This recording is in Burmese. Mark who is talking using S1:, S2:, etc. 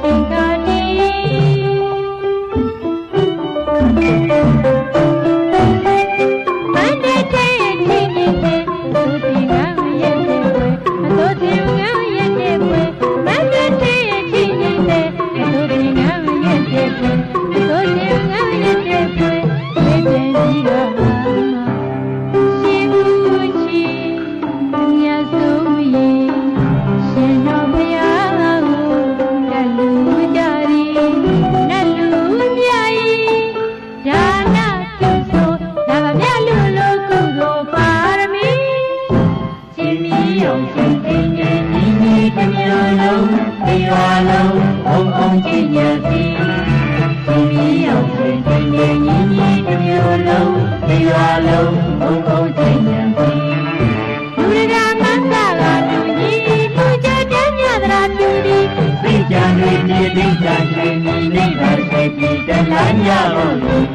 S1: Thank you.
S2: လုံးဒီဝါလုံးဘုံ
S1: ဘုံချစ်ရသည်ဒီမြောက်ချစ်တဲ့ညီညီတမျိုးလုံးဒီဝါ
S2: လုံးဘုံဘု
S1: ံချစ်ရသ
S2: ည်
S1: လူရကမန်းသာကလူကြီးသူကြတဲ့ညသရာသူဒီသ
S2: ိကြွေမြေသိကြွေမြေနိဗ္ဗာန်သိ
S1: ပြီတလားညောလို့